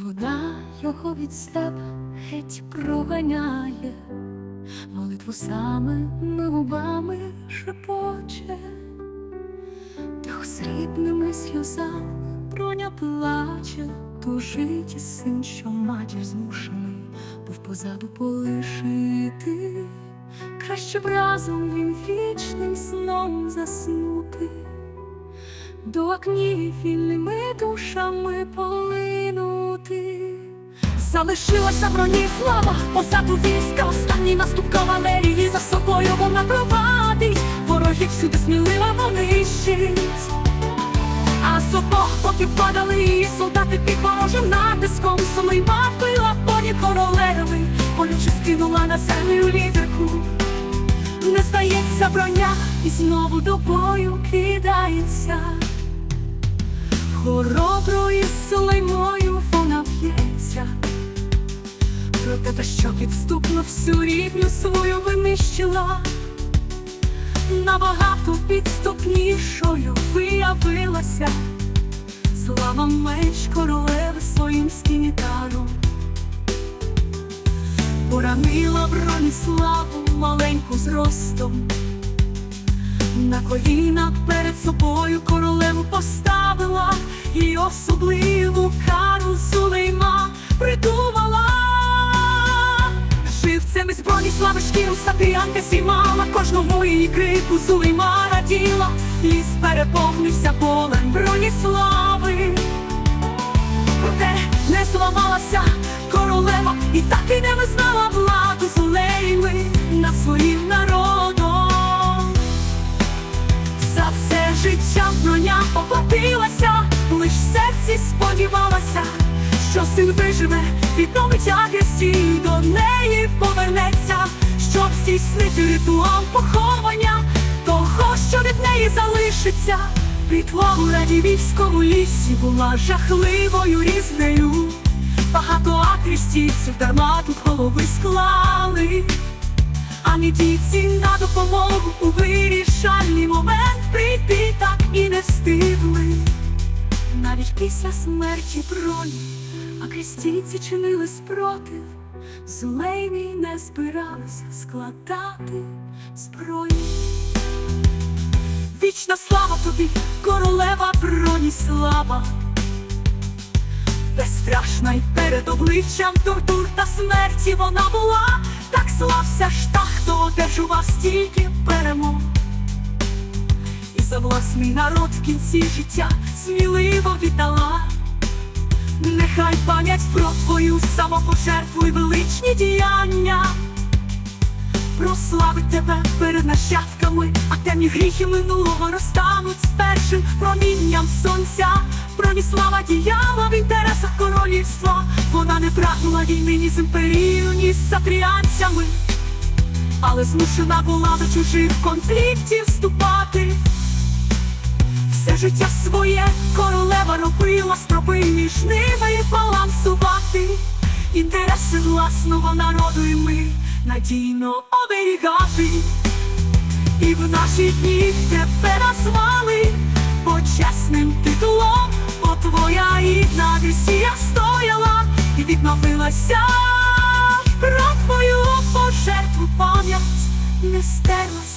Вода його від себе геть проганяє, молитву самими губами шепоче, тихо срібними сльозами броня плаче, тужить син, що матір змушений, був позаду полишити. Краще б разом він вічним сном заснути, до окнів вільними душами полинути. Залишилася броні слава, позаду війська, останній наступ кавалерії за собою вона провадить, ворогів всюди сміливо нищить. А з обох боків падали її солдати під ворожим натиском Сулейма била поні королеви, болюче скинула на землю лідерку. Не здається броня і знову до бою кидається. Хороброю Сулеймою вона Проте та, що підступно всю рідню свою винищила, набагато підступнішою виявилася. Слава меч королеви своїм скінітаром. Поранила Броніславу маленьку зростом, на коліна перед собою королеву поставила і особливу кару сатиянка сімала, кожному її крику Сулейма раділа, ліс переповнився болем Броніслави. Проте не зламалася королева і так і не визнала владу Сулейми над своїм народом. За все життя броня поплатилася, лиш в серці сподівалася, що син виживе, відновить агресію, до неї повернеться, щоб здійснити ритуал поховання того, що від неї залишиться. Битва у радівському лісі була жахливою різнею. Багато акрістійців дарма тут голови склали. А мідійці на допомогу у вирішальний момент прийти так і не встигли. Навіть після смерті броні, крістійці чинили спротив, Зулеймі не збиралися складати зброю. Вічна слава тобі, королева Броніслава, безстрашна й перед обличчям тортур та смерті вона була, так слався ж та, хто одержував стільки перемог. І за власний народ в кінці життя сміливо віддала. Нехай пам'ять про твою самопожертву й величні діяння прославить тебе перед нащадками, а темні гріхи минулого розтануть з першим промінням сонця. Броніслава діяла в інтересах королівства. Вона не прагнула війни ні з імперією, ні з сатріанцями, але змушена була до чужих конфліктів вступати. Все життя своє королева робила, спроби між ними балансувати. Інтереси власного народу і ми надійно оберігати. І в наші дні тебе назвали почесним титулом, бо твоя рідна Росія стояла і відновилася. Про твою пожертву пам'ять не стерлась.